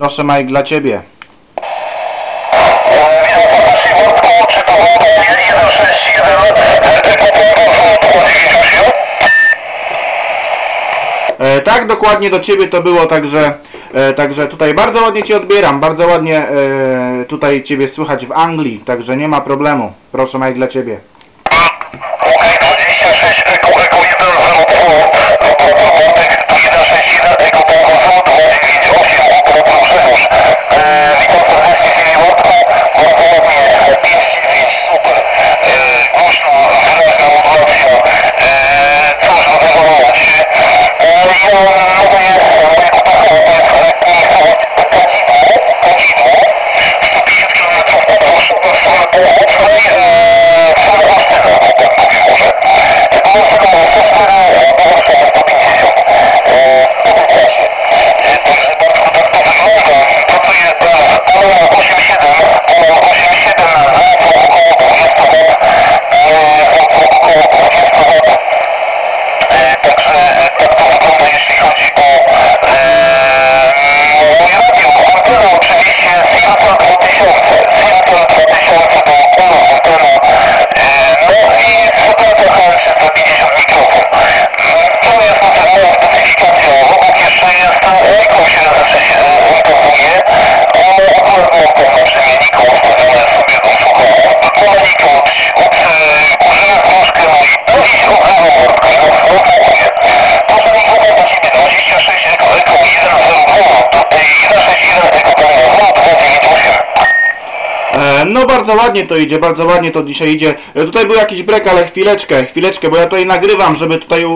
Proszę Mike, dla Ciebie. Witam serdecznie Wojtku, czy to było 161 E, tak, dokładnie do Ciebie to było, także, e, także tutaj bardzo ładnie Cię odbieram, bardzo ładnie e, tutaj Ciebie słychać w Anglii, także nie ma problemu. Proszę Mike, dla Ciebie. Okej, 26 No bardzo ładnie to idzie, bardzo ładnie to dzisiaj idzie. E, tutaj był jakiś break, ale chwileczkę, chwileczkę, bo ja tutaj nagrywam, żeby tutaj e,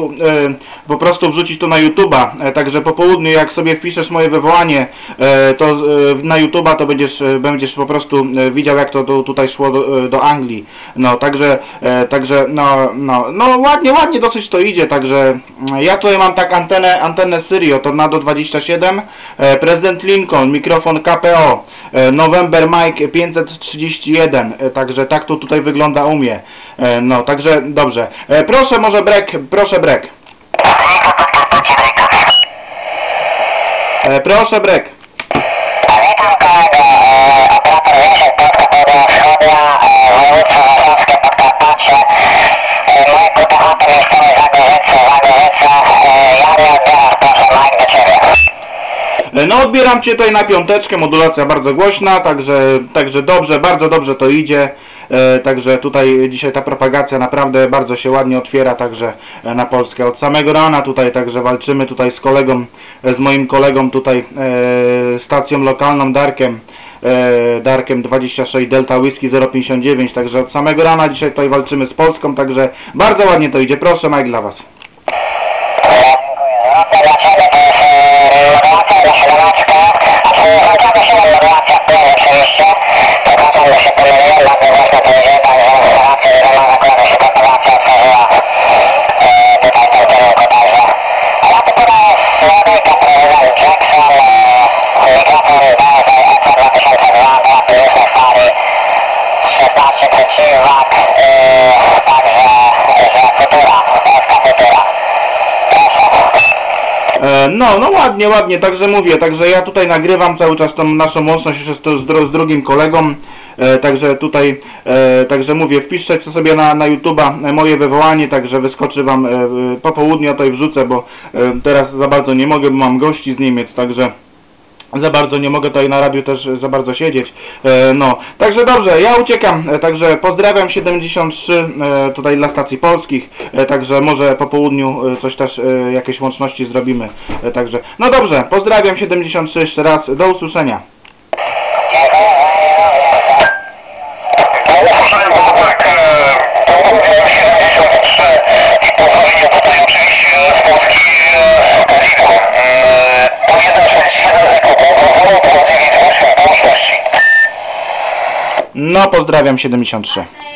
po prostu wrzucić to na YouTube'a. E, także po południu, jak sobie wpiszesz moje wywołanie, e, to e, na YouTube'a to będziesz, e, będziesz po prostu widział, jak to do, tutaj szło do, do, Anglii. No, także, także, no, no, no, ładnie, ładnie dosyć to idzie, także mm, ja tutaj mam tak antenę, antenę Syrio, Tornado 27, prezydent Lincoln, mikrofon KPO, November Mike 530, 31. E, także tak to tutaj wygląda u mnie. E, no, także dobrze. E, proszę może brek, proszę brek. Proszę brek. No odbieram Cię tutaj na piąteczkę, modulacja bardzo głośna, także, także dobrze, bardzo dobrze to idzie. E, Także tutaj dzisiaj ta propagacja naprawdę bardzo się ładnie otwiera, także e, na Polskę. Od samego rana tutaj także walczymy tutaj z kolegą, e, z moim kolegą tutaj e, stacją lokalną Darkiem. e, Darkiem 26 Delta Whisky 059, także od samego rana dzisiaj tutaj walczymy z Polską, także bardzo ładnie to idzie. Proszę Mike dla Was. Dlaczego to jest modulacja dla siedemnastka? A czy włączamy się na modulację w tle oczywiście? Przepraszam, że się pomyliłem, bardzo głośno to idzie, także instalacja wiadomo, zakładam się propagacja otworzyła e, tutaj w tym kierunku, także ja tu podaję słabejka prezydent Jackson, e, mikrofon BSD ECO 2002, 2 plusy stary, 16 przeciwwag, e, także, że futura, polska futura. Proszę. E, No, no ładnie, ładnie, także mówię, także ja tutaj nagrywam cały czas tą naszą łączność jeszcze z, z, dru- z drugim kolegą, e, także tutaj, e, także mówię, wpiszcie sobie na, na YouTube'a e, moje wywołanie, także wyskoczy Wam e, po południu, ja tutaj wrzucę, bo e, teraz za bardzo nie mogę, bo mam gości z Niemiec, także za bardzo nie mogę tutaj na radiu też za bardzo siedzieć. E, no, także dobrze, ja uciekam, e, także pozdrawiam 73 e, tutaj dla stacji polskich, także może po południu coś też jakieś łączności zrobimy. Także no dobrze, pozdrawiam 73 jeszcze raz, do usłyszenia. No, pozdrawiam 73.